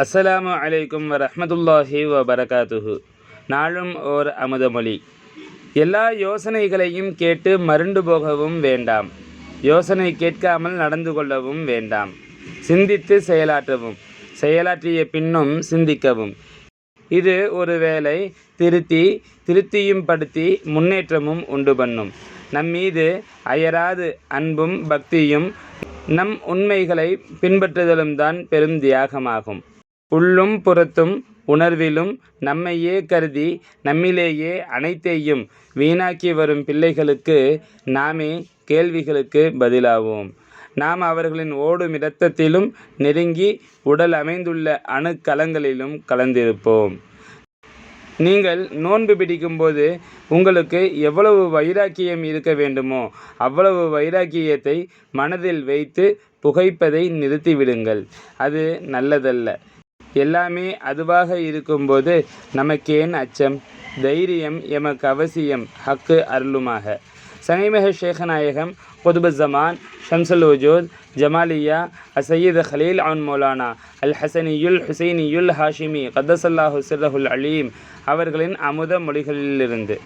அஸ்ஸலாமு அலைக்கும் வரமத்துல்லாஹி வபரகாத்துஹு. நாளும் ஓர் அமுதமொழி எல்லா யோசனைகளையும் கேட்டு மருண்டு போகவும் வேண்டாம். யோசனை கேட்காமல் நடந்து கொள்ளவும் வேண்டாம். சிந்தித்து செயலாற்றவும் செயலாற்றிய பின்னும் சிந்திக்கவும். இது ஒருவேளை திருத்தி திருத்தியும் படுத்தி முன்னேற்றமும் உண்டு பண்ணும். நம்மீது அயராது அன்பும் பக்தியும் நம் உண்மைகளை பின்பற்றுதலும் தான் பெரும் தியாகமாகும். உள்ளும் புறத்தும் உணர்விலும் நம்மையே கருதி நம்மிலேயே அனைத்தையும் வீணாக்கி வரும் பிள்ளைகளுக்கு நாமே கேள்விகளுக்கு பதிலாவோம். நாம் அவர்களின் ஓடும் இரத்தத்திலும் நெருங்கி உடல் அமைந்துள்ள அணுக்கலங்களிலும் கலந்திருப்போம். நீங்கள் நோன்பு பிடிக்கும்போது உங்களுக்கு எவ்வளவு வைராக்கியம் இருக்க வேண்டுமோ அவ்வளவு வைராக்கியத்தை மனதில் வைத்து புகைப்பதை நிறுத்திவிடுங்கள். அது நல்லதல்ல. எல்லாமே அதுவாக இருக்கும்போது நமக்கேன் அச்சம் தைரியம் எமக்கு அவசியம் ஹக்கு அருளுமாக. சனைமக ஷேகநாயகம் குதுபு ஜமான் ஷம்சுல் வஜூத் ஜமாலியா அசையீத் ஹலீல் அன் மௌலானா அல் ஹசனியுல் ஹுசைனியுல் ஹாஷிமி கதசல்லாஹு சிரஹுல் அலீம் அவர்களின் அமுத மொழிகளிலிருந்து.